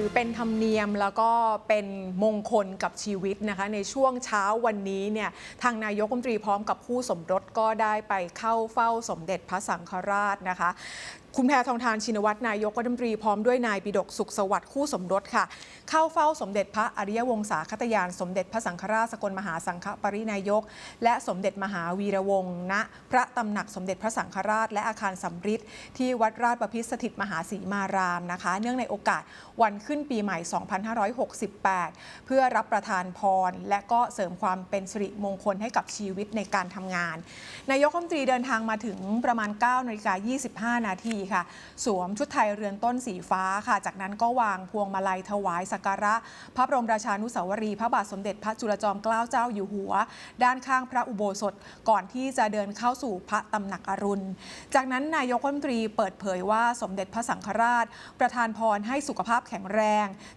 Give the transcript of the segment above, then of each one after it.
ถือเป็นธรรมเนียมแล้วก็เป็นมงคลกับชีวิตนะคะ ในช่วงเช้าวันนี้เนี่ยทางนายกรัฐมนตรีพร้อมกับคู่สมรสก็ได้ไปเข้าเฝ้าสมเด็จพระสังฆราชนะคะ คุณแพทองทานชินวัตรนายกรัฐมนตรีพร้อมด้วยนายปิฎกสุขสวัสดิ์คู่สมรสค่ะ เข้าเฝ้าสมเด็จพระอริยวงศาคตยานสมเด็จพระสังฆราชสกลมหาสังฆปรินายก และสมเด็จมหาวีระวงศ์ณพระตำหนักสมเด็จพระสังฆราช และอาคารสำริดที่วัดราชประพิตรสถิตมหาศรีมารามนะคะ เนื่องในโอกาสวันขึ้นปีใหม่ 2568 เพื่อรับประทานพร และก็เสริมความเป็นสิริมงคลให้กับชีวิตในการทำงาน นายกรัฐมนตรีเดินทางมาถึงประมาณ9นาฬิกา25 นาทีค่ะ สวมชุดไทยเรือนต้นสีฟ้าค่ะ จากนั้นก็วางพวงมาลัยถวายสักการะ พระบรมราชานุสาวรีย์พระบาทสมเด็จพระจุลจอมเกล้าเจ้าอยู่หัว ด้านข้างพระอุโบสถก่อนที่จะเดินเข้าสู่พระตำหนักอรุณ จากนั้นนายกรัฐมนตรีเปิดเผยว่าสมเด็จพระสังฆราช ประทานพรให้สุขภาพแข็งแรง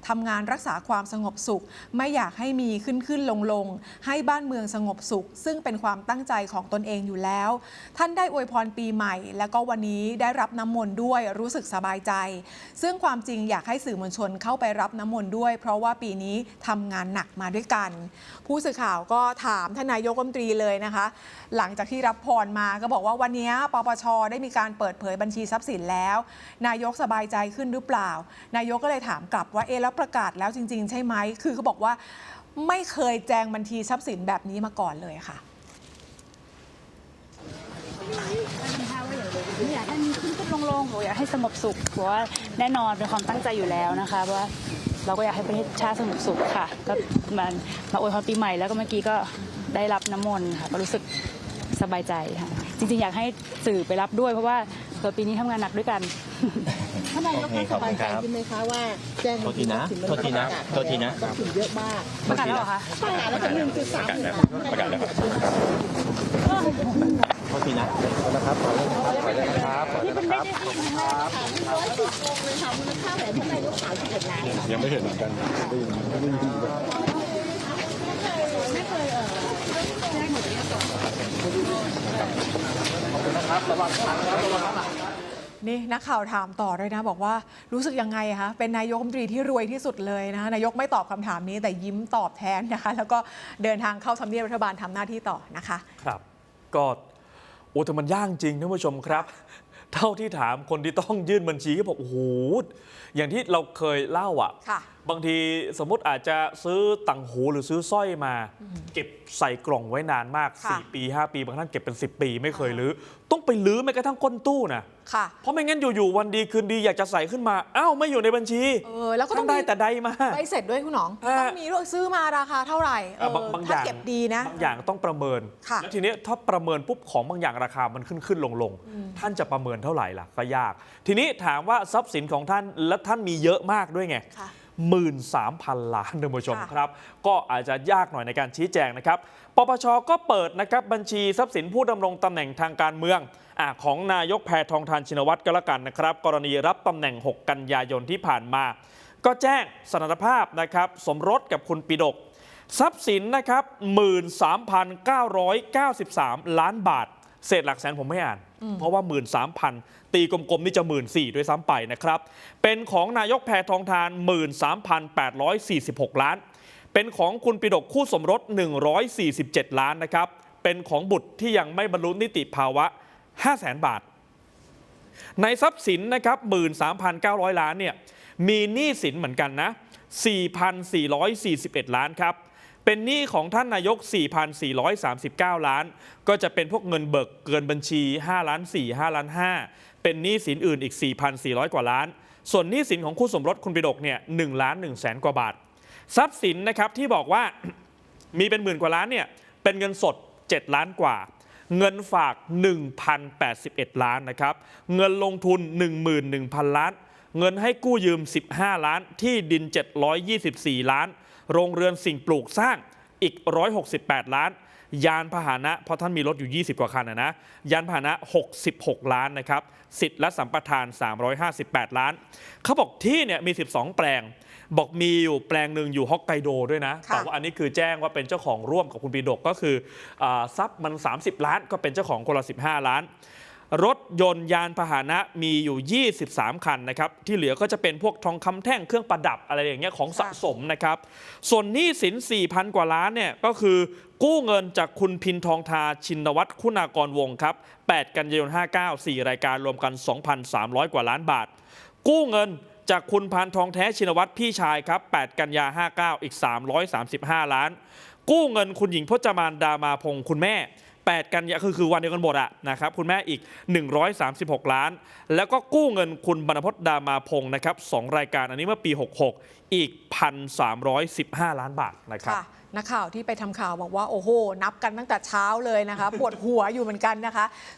ทำงานรักษาความสงบสุข ไม่อยากให้มีขึ้นขึ้นลงลงให้บ้านเมืองสงบสุข ซึ่งเป็นความตั้งใจของตนเองอยู่แล้ว ท่านได้อวยพรปีใหม่ และก็วันนี้ได้รับน้ำมนต์ด้วยรู้สึกสบายใจ ซึ่งความจริงอยากให้สื่อมวลชนเข้าไปรับน้ำมนต์ด้วย เพราะว่าปีนี้ทำงานหนักมาด้วยกัน ผู้สื่อข่าวก็ถามท่านนายกรัฐมนตรีเลยนะคะ หลังจากที่รับพรมาก็บอกว่าวันนี้ปปชได้มีการเปิดเผยบัญชีทรัพย์สินแล้ว นายกสบายใจขึ้นหรือเปล่า นายกก็เลยถามกลับว่าเอแล้วประกาศแล้วจริง ๆ ใช่ไหมคือเขาบอกว่าไม่เคยแจงบัญชีทรัพย์สินแบบนี้มาก่อนเลยค่ะอยากให้มีขึ้นขึ้นลงลงหนูอยากให้สงบสุขเพราะว่าแน่นอนเป็นความตั้งใจอยู่แล้วนะคะว่าเราก็อยากให้ประเทศชาติสงบสุขค่ะ ก็มันมาอวยพรปีใหม่แล้วก็เมื่อกี้ก็ได้รับน้ำมนต์ค่ะก็รู้สึกสบายใจค่ะ จริงๆ อยากให้สื่อไปรับด้วยเพราะว่า เกิดปีนี้ทำงานหนักด้วยกัน ท่านนายกโอเคคะขสอบคุบายณใจครับขึ้นไหมคะว่าแจ้งโทษทีนะโทษทีนะโทษทีนะทรัพย์สินเยอะมากประกาศแล้วเหรอคะ ประกาศแล้วจะหนึ่งจุดสามหมื่นล้านประกาศแล้วครับโทษทีนะ นี่เป็นได้ได้ที่ครั้งแรกถามร้อยสิบองค์เลยค่ะมูลค่าแหวนท่านนายกสามสิบเอ็ดล้านยังไม่เห็นเหมือนกันได้ยินได้ยินไม่เคยเออนี่นั กข่าวถามต่อด้วยนะ บอกว่ารู้สึกยังไงคะเป็นนายกรัฐมนตรีที่รวยที่สุดเลยนะคะนายกไม่ตอบคำถามนี้แต่ยิ้มตอบแทนนะคะ แล้วก็เดินทางเข้าทำเนียบรัฐบาลทำหน้าที่ต่อนะคะ ครับก็โอ้แต่มันย่างจริงท่านผู้ชมครับ เท่าที่ถามคนที่ต้องยื่นบัญชีก็บอกโอ้โหอย่างที่เราเคยเล่าอะค่ะ บางทีสมมติอาจจะซื้อต่างหูหรือซื้อสร้อยมา เก็บใส่กล่องไว้นานมาก ค่ะ4 ปี 5 ปีบางท่านเก็บเป็น 10 ปีไม่เคยรื้อต้องไปรื้อแม้กระทั่งก้นตู้นะค่ะ เพราะไม่งั้นอยู่ๆวันดีคืนดีอยากจะใส่ขึ้นมาอ้าวไม่อยู่ในบัญชีเออแล้วก็ต้องท่านได้มีแต่ใดมา ใบเสร็จด้วยคุณหนอง ฮะ ต้องมีด้วยซื้อมาราคาเท่าไหร่เออะอบางบางอถ้าย่างเก็บดีนะ บางอย่างต้องประเมิน ค่ะ แล้วทีเนี้ยถ้าประเมินปุ๊บของบางอย่างราคามันขึ้นขึ้นลงลงท่านจะประเมินเท่าไหร่ล่ะก็ยาก ทีนี้ถามว่าทรัพย์สินของท่านและท่านมีเยอะมากด้วยไง ค่ะ หมื่นสามพันล้านท่านผู้ชมค่ะครับ ก็อาจจะยากหน่อยในการชี้แจงนะครับปปชก็เปิดนะครับบัญชีทรัพย์สินผู้ดำรงตำแหน่งทางการเมืองอาของนายกแพทองทานชินวัตรก็แล้วกันนะครับ กรณีรับตำแหน่ง 6 กันยายนที่ผ่านมา ก็แจ้งสถานภาพนะครับสมรสกับคุณปิดก ทรัพย์สินนะครับ 13,993 ล้านบาท เศษหลักแสนผมไม่อ่าน เพราะว่า 13,000 ตีกลมๆ นี่จะ 14,000ด้วยซ้ำไปนะครับ เป็นของนายกแพทองทาน 13,846 ล้าน เป็นของคุณปิดกคู่สมรส 147 ล้านนะครับ เป็นของบุตรที่ยังไม่บรรลุนิติภาวะ 500,000 บาท ในทรัพย์สินนะครับ13,900 ล้านเนี่ยมีหนี้สินเหมือนกันนะ 4,441 ล้านครับ เป็นหนี้ของท่านนายก 4,439 ล้าน ก็จะเป็นพวกเงินเบิกเกินบัญชี 5 ล้าน 4 5 ล้าน 5 เป็นหนี้สินอื่นอีก 4,400 กว่าล้าน ส่วนหนี้สินของคู่สมรสคุณปิดกเนี่ย1ล้าน1แสนกว่าบาท ทรัพย์สินนะครับที่บอกว่ามีเป็นหมื่นกว่าล้านเนี่ยเป็นเงินสด 7 ล้านกว่า เงินฝาก 1,081 ล้านนะครับ เงินลงทุน 11,000 ล้าน เงินให้กู้ยืม 15 ล้าน ที่ดิน 724 ล้าน โรงเรือนสิ่งปลูกสร้างอีก 168 ล้าน ยานพาหนะ เพราะท่านมีรถอยู่ 20 กว่าคันนะนะ ยานพาหนะ 66 ล้านนะครับ สิทธิ์และสัมปทาน 358 ล้าน เขาบอกที่เนี่ยมี 12 แปลง บอกมีอยู่แปลงหนึ่งอยู่ฮอกไกโดด้วยนะค่ะแต่ว่าอันนี้คือแจ้งว่าเป็นเจ้าของร่วมกับคุณปีดกก็คืออาทรัพย์มัน 30 ล้านก็เป็นเจ้าของคนละ 15 ล้าน รถยนต์ยานพาหนะมีอยู่ 23 คันนะครับ ที่เหลือก็จะเป็นพวกทองคำแท่งเครื่องประดับอะไรอย่างเงี้ยของสะสมนะครับ ส่วนหนี้สิน 4,000 กว่าล้านเนี่ยก็คือกู้เงินจากคุณพินทองทาชินวัตรคุณากรวงครับ 8 กันยายน 59 4 รายการรวมกัน 2,300 กว่าล้านบาท กู้เงินจากคุณพานทองแท้ชินวัตรพี่ชายครับ 8 กันยา 59 อีก 335 ล้าน กู้เงินคุณหญิงพจมานดามาพงศ์คุณแม่ 8 กันยาคือคือวันเดียวกันหมดอะนะครับคุณแม่อีก 136 ล้าน แล้วก็กู้เงินคุณบรรพตดามาพงศ์นะครับสองรายการอันนี้เมื่อปี 66 อีก 1,315 ล้านบาทนะครับค่ะนักข่าวที่ไปทำข่าวบอกว่าโอ้โห นับกันตั้งแต่เช้าเลยนะคะ ปวดหัวอยู่เหมือนกันนะคะ